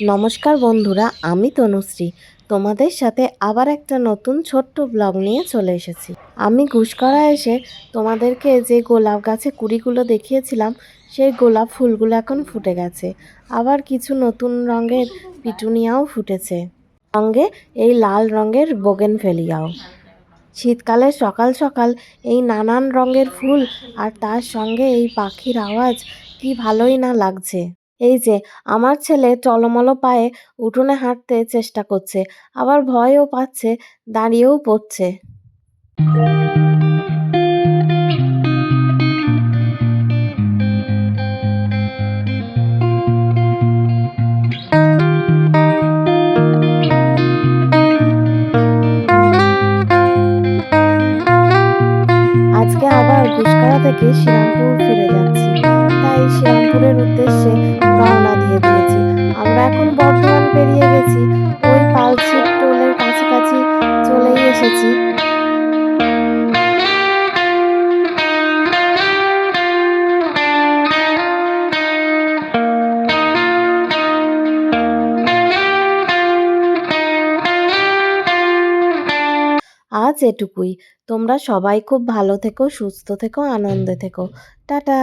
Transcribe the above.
নমস্কার বন্ধুরা, আমি তনুশ্রী। তোমাদের সাথে আবার একটা নতুন ছোট্ট ব্লগ নিয়ে চলে এসেছি। আমি ঘুষকরা এসে তোমাদেরকে যে গোলাপ গাছে কুড়িগুলো দেখিয়েছিলাম, সেই গোলাপ ফুলগুলো এখন ফুটে গেছে। আবার কিছু নতুন রঙের পিটুনিয়াও ফুটেছে। সঙ্গে এই লাল রঙের বোগেনভেলিয়াও। শীতকালে সকাল সকাল এই নানান রঙের ফুল আর তার সঙ্গে এই পাখির আওয়াজ কি ভালোই না লাগছে। এই যে, আমার ছেলে টলমলো পায়ে উঠোনে হাঁটতে চেষ্টা করছে, আবার ভয়ও পাচ্ছে, দাঁড়িয়েও পড়ছে। আজকে আবার গুসকারা থেকে শ্রীরামপুর ফিরে যাচ্ছি। তাই শ্রীরামপুরের উদ্দেশ্যে রওনা দিয়ে দিয়েছি। আমরা এখন বর্ধমান পেরিয়ে গেছি। ওই পালশিট টোলের কাছাকাছি চলেই এসেছি। আজ এটুকুই। তোমরা সবাই খুব ভালো থেকো, সুস্থ থেকো, আনন্দে থেকো। টাটা!